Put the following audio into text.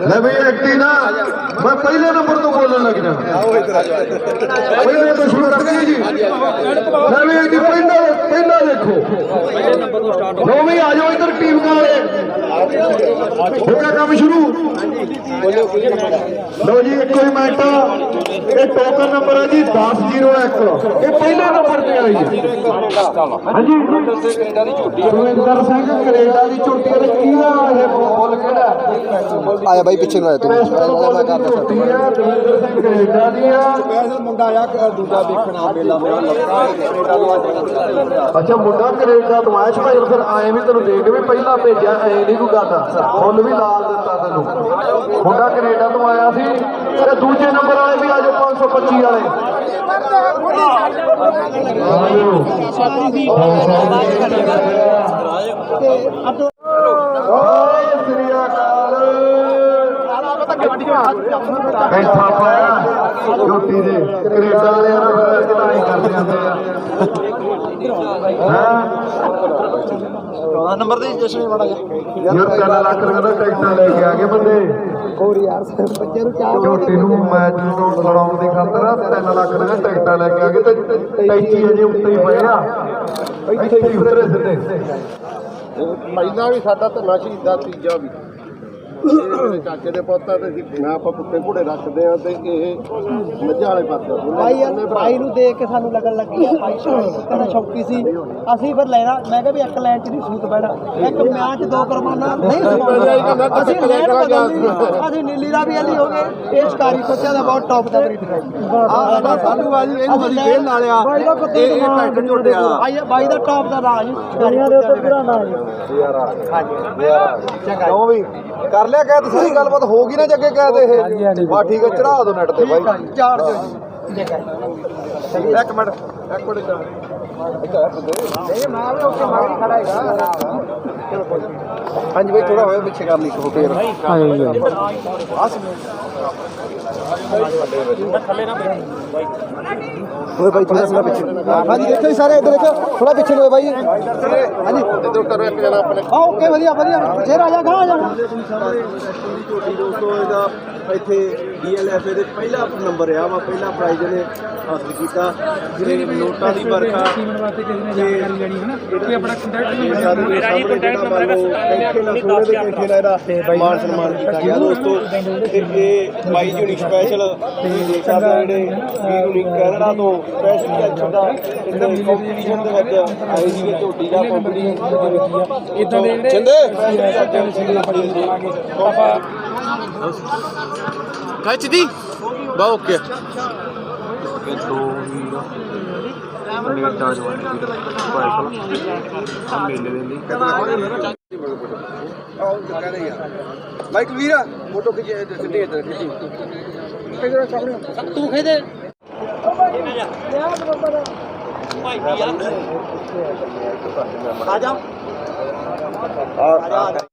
ਲੈ ਬਈ ਐਕਟੀ ਨਾ। ਮੈਂ ਪਹਿਲੇ ਨੰਬਰ ਤੋਂ ਬੋਲਣ ਲੱਗ ਜਾ ਪਹਿਲੇ ਤੋਂ ਸ਼ੁਰੂ ਕਰੀਏ ਜੀ। ਲੈ ਬਈ ਐਕਟੀ ਪਹਿਲਾ ਪਹਿਲਾ ਦੇਖੋ। ਲੋ ਵੀ ਆ ਜਾਓ ਇੱਧਰ ਟੀਮ ਵਾਲੇ ਹੋ ਗਿਆ ਕੰਮ ਸ਼ੁਰੂ। ਲੋ ਜੀ ਇੱਕੋ ਹੀ ਮਿੰਟ ਇਹ ਟੋਕਨ ਨੰਬਰ ਹੈ ਜੀ 1001 ਇਹ ਪਹਿਲੇ ਨੰਬਰ ਤੇ ਆਈ ਹੈ। ਹਾਂਜੀ। ਸੁਰਿੰਦਰ ਸਿੰਘ ਕੈਨੇਡਾ ਦੀ ਝੋਟੀ ਸੁਰਿੰਦਰ ਸਿੰਘ ਕੈਨੇਡਾ ਦੀ ਝੋਟੀ ਤੇ ਕੀ ਆਇਆ ਬਾਈ ਪਿੱਛੇ ਨੂੰ ਆਇਆ ਤੂੰ। ਮੈਂ ਕਰਦਾ ਸਿੰਘ ਕੈਨੇਡਾ ਦੀ ਆ। ਸਪੈਸ਼ਲ ਮੁੰਡਾ ਆਇਆ ਦੂਜਾ ਦੇਖਣਾ ਮੇਲਾ ਮੇਰਾ ਲੱਗਾ ਕੈਨੇਡਾ ਤੋਂ ਆ ਅੱਛਾ ਮੁੰਡਾ ਕੈਨੇਡਾ ਤੋਂ ਆਇਆ ਸੀ ਭਾਈ ਫਿਰ ਆਏ ਵੀ ਤੈਨੂੰ ਦੇਖ ਵੀ ਪਹਿਲਾਂ ਭੇਜਿਆ ਐ ਨਹੀਂ ਕੋਈ ਗੱਲ ਫੁੱਲ ਵੀ ਲਾਲ ਦਿੱਤਾ ਤੈਨੂੰ। ਮੁੰਡਾ ਕੈਨੇਡਾ ਤੋਂ ਆਇਆ ਸੀ ਤੇ ਦੂਜੇ ਨੰਬਰ ਵਾਲੇ ਵੀ ਆਜੋ 525 ਵਾਲੇ। ਓਏ ਸ੍ਰੀ ਅਕਾਲ। ਬੈਠਾ ਪਾਇਆ ਝੋਟੀ ਦੇ। ਕੈਨੇਡਾ ਵਾਲਿਆਂ ਨਾਲ ਫਿਰ ਚੜਾਈ ਕਰਦੇ ਹੁੰਦੇ ਆ। ਹਾਂ? 14 ਨੰਬਰ ਤੇ ਜਸ਼ਨ ਵੜਾ ਗਿਆ। ਯਾਰ 3 ਲੱਖ ਰੁਪਏ ਦਾ ਟਿਕਟਾਂ ਲੈ ਕੇ ਆ ਗਏ ਬੰਦੇ। ਹੋਰ ਯਾਰ ਬੱਚੇ ਨੂੰ ਚਾਹ ਝੋਟੀ ਨੂੰ ਮੈਚ ਨੂੰ ਲੜਾਉਣ ਦੀ ਖਾਤਰ 3 ਲੱਖ ਰੁਪਏ ਦੀਆਂ ਟਿਕਟਾਂ ਲੈ ਕੇ ਆ ਗਏ ਤੇ ਟੈਚੀ ਅਜੇ ਉੱਤੇ ਹੀ ਪਏ ਆ। ਇੱਥੇ ਹੀ ਉਤਰੇ ਸਿੱਧੇ। ਪਹਿਲਾਂ ਵੀ ਸਾਡਾ ਧੰਨਾ ਸ਼ਹੀਦ ਦਾ ਤੀਜਾ ਵੀ। ਚਾਚੇ ਦੇ ਪੁੱਤ ਆ ਤੇ ਅਸੀਂ ਨਾ ਆਪਾਂ ਕੁੱਤੇ ਘੋੜੇ ਰੱਖਦੇ ਆ ਤੇ ਇਹ ਮੱਝਾਂ ਵਾਲੇ ਪਾਸੇ ਆ। ਭਾਈ ਯਾਰ ਭਾਈ ਨੂੰ ਦੇਖ ਕੇ ਸਾਨੂੰ ਲੱਗਣ ਲੱਗੀ ਆ ਭਾਈ ਸ਼ੌਕੀ ਦਾ ਸ਼ੌਕੀ ਸੀ। ਅਸੀਂ ਫਿਰ ਲੈਣਾ ਮੈਂ ਕਿਹਾ ਵੀ ਇੱਕ ਲਾਈਨ ਚ ਨਹੀਂ ਸੂਤ ਬੈਣਾ ਇੱਕ ਮੈਚ ਦੋ ਕਰਮਾਨਾ ਨਹੀਂ ਸਮਾਉਣਾ ਅਸੀਂ ਲੈਣ ਬਦਲਣੀ ਅਸੀਂ ਨੀਲੀ ਦਾ ਵੀ ਅਲੀ ਹੋ ਗਏ। ਇਹ ਸ਼ਿਕਾਰੀ ਕੁੱਤਿਆਂ ਦਾ ਬਹੁਤ ਟੌਪ ਦਾ ਬਰੀਡ ਹੈ। ਆਹ ਸਾਡੂ ਬਾਜੀ ਇਹਨੂੰ ਅਸੀਂ ਖੇਲ ਨਾਲ ਆ। ਭਾਈ ਦਾ ਕੁੱਤੇ ਇਹ ਇਹ ਟਰੈਕਟਰ ਝੋਟੇ ਵਾਲਾ ਭਾਈ ਬਾਈ ਦਾ ਟੌਪ ਦਾ ਨਾਂ ਜੀ ਸ਼ਿਕਾਰੀਆਂ ਦੇ ਉੱਤੇ ਪੂਰਾ ਨਾਂ ਜੀ ਕਿਉਂ ਵੀ ਕਰ ਲਿਆ ਕਹਿ ਤੇ ਗੱਲਬਾਤ ਹੋ ਗਈ ਨਾ ਜੱਗੇ ਕਹਿ ਤੇ ਇਹ। ਬਾ ਠੀਕ ਹੈ ਚੜਾ ਦੋ ਨੈਟ ਤੇ ਬਾਈ। ਚਾਰ ਜੀ। ਇੱਕ ਮਿੰਟ ਇੱਕ ਮਿੰਟ ਚਾਹ ਇਹ ਮਾਂ ਵੀ ਉੱਤੇ ਮਾਰੀ ਖੜਾ ਹੈਗਾ ਹਾਂਜੀ ਬਾਈ ਥੋੜਾ ਹੋਇਆ ਪਿੱਛੇ ਕਰ ਲਈ ਕੋ ਫੇਰ ਓਏ ਬਾਈ ਥੋੜਾ ਥੋੜਾ ਪਿੱਛੇ। ਹਾਂਜੀ ਦੇਖੋ ਜੀ ਸਾਰੇ ਇੱਧਰ ਦੇਖੋ ਥੋੜਾ ਪਿੱਛੇ ਨੂੰ ਹੋਏ ਬਾਈ। ਹਾਂਜੀ। ਇੱਧਰ ਕਰੋ ਇੱਕ ਜਣਾ ਆਪਣੇ ਆ ਓਕੇ ਵਧੀਆ ਵਧੀਆ। ਫੇਰ ਆ ਜਾ ਗਾ ਆ ਜਾ। ਦੋਸਤੋ ਇਹਦਾ ਇੱਥੇ ਡੀਐਲਐਫ ਦੇ ਪਹਿਲਾ ਨੰਬਰ ਆ ਵਾ ਪਹਿਲਾ ਪ੍ਰਾਈਜ਼ ਇਹਨੇ ਹਾਸਲ ਕੀਤਾ। ਜਿਹੜੇ ਨੋਟਾਂ ਦੀ ਵਰਖਾ ਕੋਈ ਆਪਣਾ ਕੰਟੈਕਟ ਮੇਰਾ ਹੀ ਕੰਟੈਕਟ ਨੰਬਰ ਹੈਗਾ ਕੈਂਠੇ ਨਾਲ ਸੋਨੇ ਦੇ ਕੈਂਠੇ ਨਾਲ ਇਹਦਾ ਮਾਨ ਸਨਮਾਨ ਕੀਤਾ ਗਿਆ। ਦੋਸਤੋ ਤੇ ਇਹ ਬਾਈ ਜੁਨੀ ਸਪੈਸ਼ਲ ਤੇ ਦੇਖ ਸਕਦੇ ਹੋ ਜਿਹੜੇ ਵੀਰ ਹੁਣੀ ਕੈਨੇਡਾ ਤੋਂ ਸਪੈਸ਼ਲ ਇੱਥੋਂ ਦਾ ਇਹਦੇ ਕੰਪੀਟੀਸ਼ਨ ਦੇ ਵਿੱਚ ਆਈ ਸੀ ਝੋਟੀ ਦਾ ਕੰਪੀਟੀਸ਼ਨ ਦੇ ਵਿੱਚ ਇਦਾਂ ਦੇ ਚੰਦੇ? ਆਪਾਂ ਕੱਚ ਦੀ ਬਾ ਓਕੇ ਦੋ ਵੀਰ ਕੈਨੇਡਾ ਜਵਾਨ ਸਪੈਸ਼ਲ ਮੇਲੇ ਦੇ ਲਈ ਮਾਈਕ ਵੀਰ ਫੋਟੋ ਖਿੱਚ ਸਿੱਧੇ ਇੱਧਰ ਖਿੱਚੀ ਤੂੰ ਖੇਦੇ ਆ ਜਾ ਆ